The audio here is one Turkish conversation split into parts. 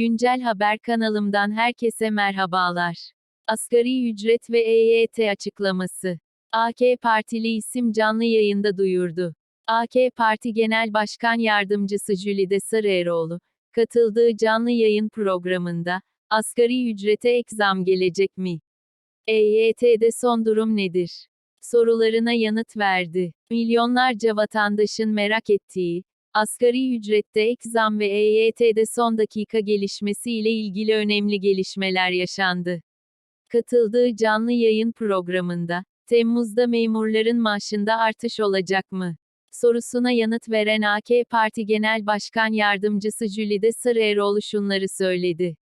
Güncel Haber kanalımdan herkese merhabalar. Asgari ücret ve EYT açıklaması. AK Partili isim canlı yayında duyurdu. AK Parti Genel Başkan Yardımcısı Jülide Sarıeroğlu, katıldığı canlı yayın programında, asgari ücrete ek zam gelecek mi? EYT'de son durum nedir? Sorularına yanıt verdi. Milyonlarca vatandaşın merak ettiği, asgari ücrette ek zam ve EYT'de son dakika gelişmesi ile ilgili önemli gelişmeler yaşandı. Katıldığı canlı yayın programında, Temmuz'da memurların maaşında artış olacak mı? sorusuna yanıt veren AK Parti Genel Başkan Yardımcısı Jülide Sarıeroğlu şunları söyledi.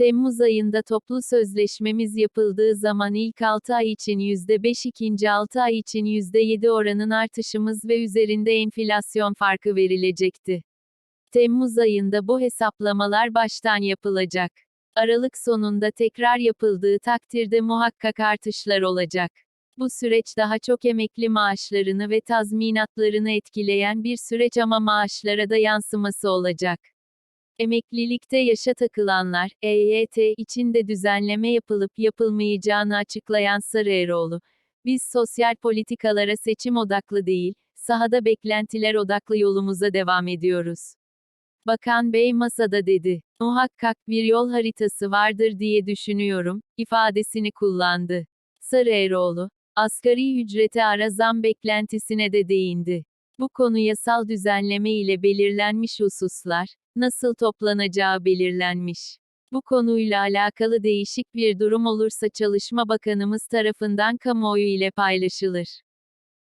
Temmuz ayında toplu sözleşmemiz yapıldığı zaman ilk 6 ay için %5 ikinci 6 ay için %7 oranın artışımız ve üzerinde enflasyon farkı verilecekti. Temmuz ayında bu hesaplamalar baştan yapılacak. Aralık sonunda tekrar yapıldığı takdirde muhakkak artışlar olacak. Bu süreç daha çok emekli maaşlarını ve tazminatlarını etkileyen bir süreç ama maaşlara da yansıması olacak. Emeklilikte yaşa takılanlar, EYT için de düzenleme yapılıp yapılmayacağını açıklayan Sarıeroğlu, biz sosyal politikalara seçim odaklı değil, sahada beklentiler odaklı yolumuza devam ediyoruz. Bakan Bey masada dedi. Muhakkak bir yol haritası vardır diye düşünüyorum, ifadesini kullandı. Sarıeroğlu, asgari ücrete ara zam beklentisine de değindi. Bu konu yasal düzenleme ile belirlenmiş hususlar, nasıl toplanacağı belirlenmiş. Bu konuyla alakalı değişik bir durum olursa Çalışma Bakanımız tarafından kamuoyu ile paylaşılır.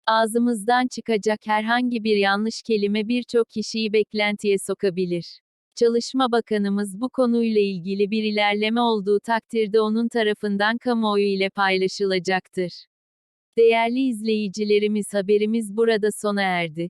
Ağzımızdan çıkacak herhangi bir yanlış kelime birçok kişiyi beklentiye sokabilir. Çalışma Bakanımız bu konuyla ilgili bir ilerleme olduğu takdirde onun tarafından kamuoyu ile paylaşılacaktır. Değerli izleyicilerimiz haberimiz burada sona erdi.